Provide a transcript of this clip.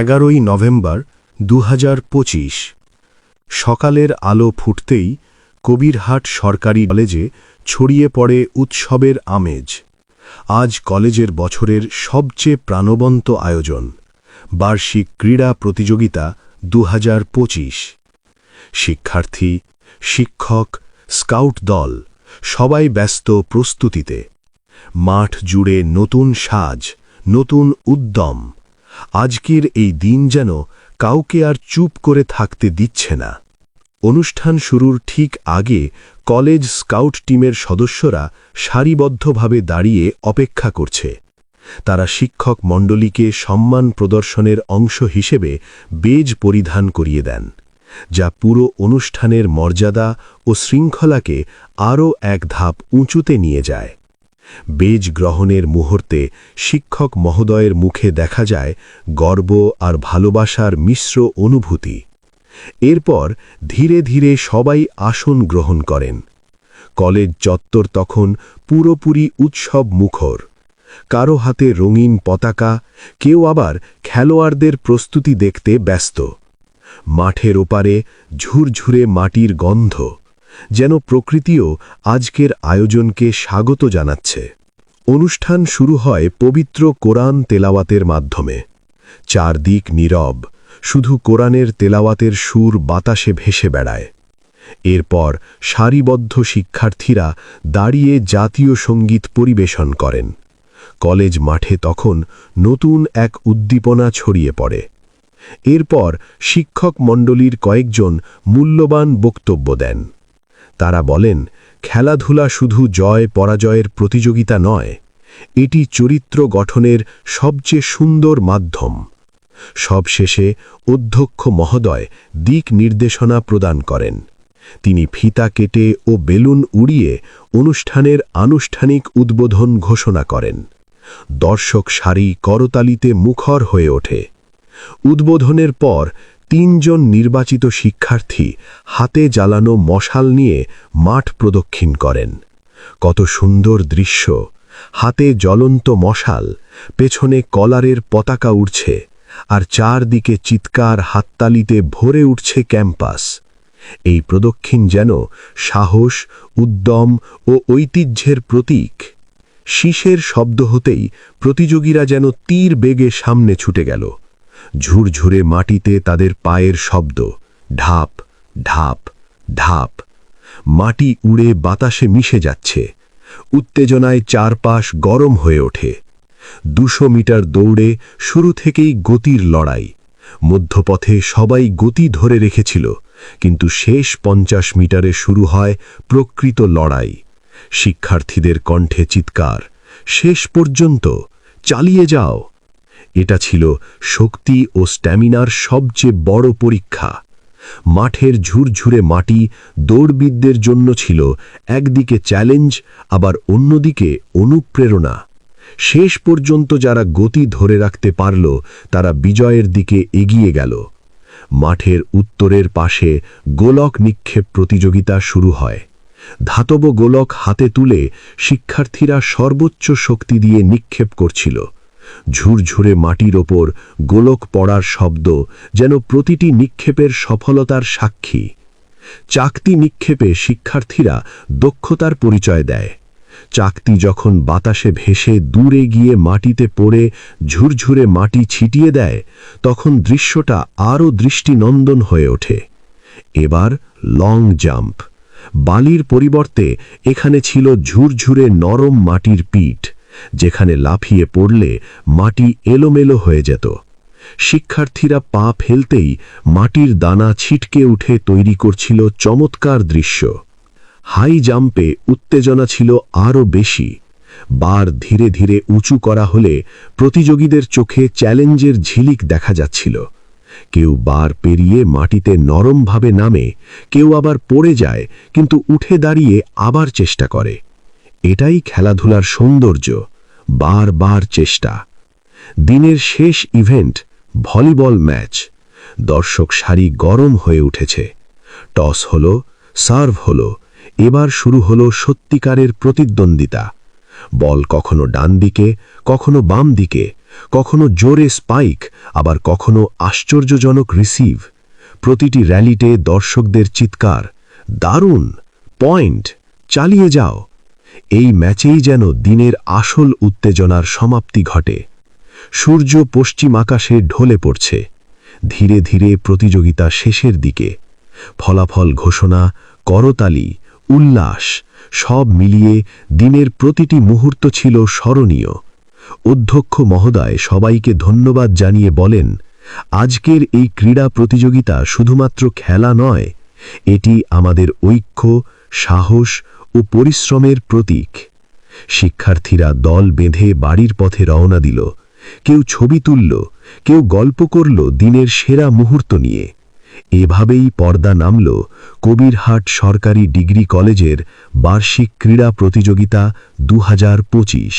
এগারোই নভেম্বর দু হাজার পঁচিশ। সকালের আলো ফুটতেই কবিরহাট সরকারি কলেজে ছড়িয়ে পড়ে উৎসবের আমেজ। আজ কলেজের বছরের সবচেয়ে প্রাণবন্ত আয়োজন, বার্ষিক ক্রীড়া প্রতিযোগিতা দুহাজার পঁচিশ। শিক্ষার্থী, শিক্ষক, স্কাউট দল সবাই ব্যস্ত প্রস্তুতিতে। মাঠ জুড়ে নতুন সাজ, নতুন উদ্যম। আজকের এই দিন যেন কাউকে আর চুপ করে থাকতে দিচ্ছে না। অনুষ্ঠান শুরুর ঠিক আগে কলেজ স্কাউট টিমের সদস্যরা সারিবদ্ধভাবে দাঁড়িয়ে অপেক্ষা করছে। তারা শিক্ষক মণ্ডলীকে সম্মান প্রদর্শনের অংশ হিসেবে বেজ পরিধান করিয়ে দেন, যা পুরো অনুষ্ঠানের মর্যাদা ও শৃঙ্খলাকে আরও এক ধাপ উঁচুতে নিয়ে যায়। বেজ গ্রহণের মুহূর্তে শিক্ষক মহোদয়ের মুখে দেখা যায় গর্ব আর ভালোবাসার মিশ্র অনুভূতি। এরপর ধীরে ধীরে সবাই আসন গ্রহণ করেন। কলেজ চত্বর তখন পুরোপুরি উৎসব মুখর। কারও হাতে রঙিন পতাকা, কেউ আবার খেলোয়াড়দের প্রস্তুতি দেখতে ব্যস্ত। মাঠের ওপারে ঝুরঝুরে মাটির গন্ধ। যেন প্রকৃতিও আজকের আয়োজনকে স্বাগত জানাচ্ছে। অনুষ্ঠান শুরু হয় পবিত্র কোরআন তেলাওয়াতের মাধ্যমে। চারদিক নীরব, শুধু কোরআনের তেলাওয়াতের সুর বাতাসে ভেসে বেড়ায়। এরপর সারিবদ্ধ শিক্ষার্থীরা দাঁড়িয়ে জাতীয় সংগীত পরিবেশন করেন। কলেজ মাঠে তখন নতুন এক উদ্দীপনা ছড়িয়ে পড়ে। এরপর শিক্ষক মণ্ডলীর কয়েকজন মূল্যবান বক্তব্য দেন। তারা বলেন, খেলাধুলা শুধু জয় পরাজয়ের প্রতিযোগিতা নয়, এটি চরিত্র গঠনের সবচেয়ে সুন্দর মাধ্যম। সবশেষে অধ্যক্ষ মহোদয় দিক নির্দেশনা প্রদান করেন। তিনি ফিতা কেটে ও বেলুন উড়িয়ে অনুষ্ঠানের আনুষ্ঠানিক উদ্বোধন ঘোষণা করেন। দর্শক সারি করতালিতে মুখর হয়ে ওঠে। উদ্বোধনের পর তিনজন নির্বাচিত শিক্ষার্থী হাতে জ্বালানো মশাল নিয়ে মাঠ প্রদক্ষিণ করেন। কত সুন্দর দৃশ্য। হাতে জ্বলন্ত মশাল, পেছনে কলারের পতাকা উড়ছে, আর চারদিকে চিৎকার হাততালিতে ভরে উঠছে ক্যাম্পাস। এই প্রদক্ষিণ যেন সাহস, উদ্যম ও ঐতিহ্যের প্রতীক। শীষের শব্দ হতেই প্রতিযোগীরা যেন তীর বেগে সামনে ছুটে গেল। ঝুরঝুরে মাটিতে তাদের পায়ের শব্দ, ঢাপ ঢাপ ঢাপ। মাটি উড়ে বাতাসে মিশে যাচ্ছে। উত্তেজনায় চারপাশ গরম হয়ে ওঠে। দুশো মিটার দৌড়ে শুরু থেকেই গতির লড়াই। মধ্যপথে সবাই গতি ধরে রেখেছিল, কিন্তু শেষ পঞ্চাশ মিটারে শুরু হয় প্রকৃত লড়াই। শিক্ষার্থীদের কণ্ঠে চিৎকার, শেষ পর্যন্ত, চালিয়ে যাও! এটা ছিল শক্তি ও স্ট্যামিনার সবচেয়ে বড় পরীক্ষা। মাঠের ঝুরঝুরে মাটি দৌড়বিদদের জন্য ছিল একদিকে চ্যালেঞ্জ, আবার অন্যদিকে অনুপ্রেরণা। শেষ পর্যন্ত যারা গতি ধরে রাখতে পারল, তারা বিজয়ের দিকে এগিয়ে গেল। মাঠের উত্তরের পাশে গোলক নিক্ষেপ প্রতিযোগিতা শুরু হয়। ধাতব গোলক হাতে তুলে শিক্ষার্থীরা সর্বোচ্চ শক্তি দিয়ে নিক্ষেপ করছিল। ঝুরঝুরে মাটির ওপর গোলক পড়ার শব্দ যেন প্রতিটি নিক্ষেপের সফলতার সাক্ষী। চাকতি নিক্ষেপে শিক্ষার্থীরা দক্ষতার পরিচয় দেয়। চাকতি যখন বাতাসে ভেসে দূরে গিয়ে মাটিতে পড়ে ঝুরঝুরে মাটি ছিটিয়ে দেয়, তখন দৃশ্যটা আরও দৃষ্টিনন্দন হয়ে ওঠে। এবার লং জাম্প। বালির পরিবর্তে এখানে ছিল ঝুরঝুরে নরম মাটির পিঠ। যেখানে লাফিয়ে পড়লে মাটি এলোমেলো হয়ে যেত। শিক্ষার্থীরা পা ফেলতেই মাটির দানা ছিটকে উঠে তৈরি করছিল চমৎকার দৃশ্য। হাই জাম্পে উত্তেজনা ছিল আরও বেশি। বার ধীরে ধীরে উঁচু করা হলে প্রতিযোগীদের চোখে চ্যালেঞ্জের ঝিলিক দেখা যাচ্ছিল। কেউ বার পেরিয়ে মাটিতে নরমভাবে নামে, কেউ আবার পড়ে যায়, কিন্তু উঠে দাঁড়িয়ে আবার চেষ্টা করে। এটাই খেলাধুলার সৌন্দর্য বার বার চেষ্টা। দিনের শেষ ইভেন্ট, ভলিবল ম্যাচ। দর্শক সারি গরম হয়ে উঠেছে। টস হল, সার্ভ হল, এবার শুরু হল সত্যিকারের প্রতিদ্বন্দ্বিতা। বল কখনো ডান দিকে, কখনো বাম দিকে, কখনো জোরে স্পাইক, আবার কখনো আশ্চর্যজনক রিসিভ। প্রতিটি র্যালিতে দর্শকদের চিৎকার, দারুণ! পয়েন্ট! চালিয়ে যাও! এই ম্যাচেই যেন দিনের আসল উত্তেজনার সমাপ্তি ঘটে। সূর্য পশ্চিম আকাশে ঢলে পড়ছে। ধীরে ধীরে প্রতিযোগিতা শেষের দিকে। ফলাফল ঘোষণা, করতালি, উল্লাস, সব মিলিয়ে দিনের প্রতিটি মুহূর্ত ছিল স্মরণীয়। অধ্যক্ষ মহোদয় সবাইকে ধন্যবাদ জানিয়ে বলেন, আজকের এই ক্রীড়া প্রতিযোগিতা শুধুমাত্র খেলা নয়, এটি আমাদের ঐক্য, সাহস ও পরিশ্রমের প্রতীক। শিক্ষার্থীরা দল বেঁধে বাড়ির পথে রওনা দিল। কেউ ছবি তুলল, কেউ গল্প করল দিনের সেরা মুহূর্ত নিয়ে। এভাবেই পর্দা নামল কবিরহাট সরকারি ডিগ্রি কলেজের বার্ষিক ক্রীড়া প্রতিযোগিতা দু হাজার পঁচিশ।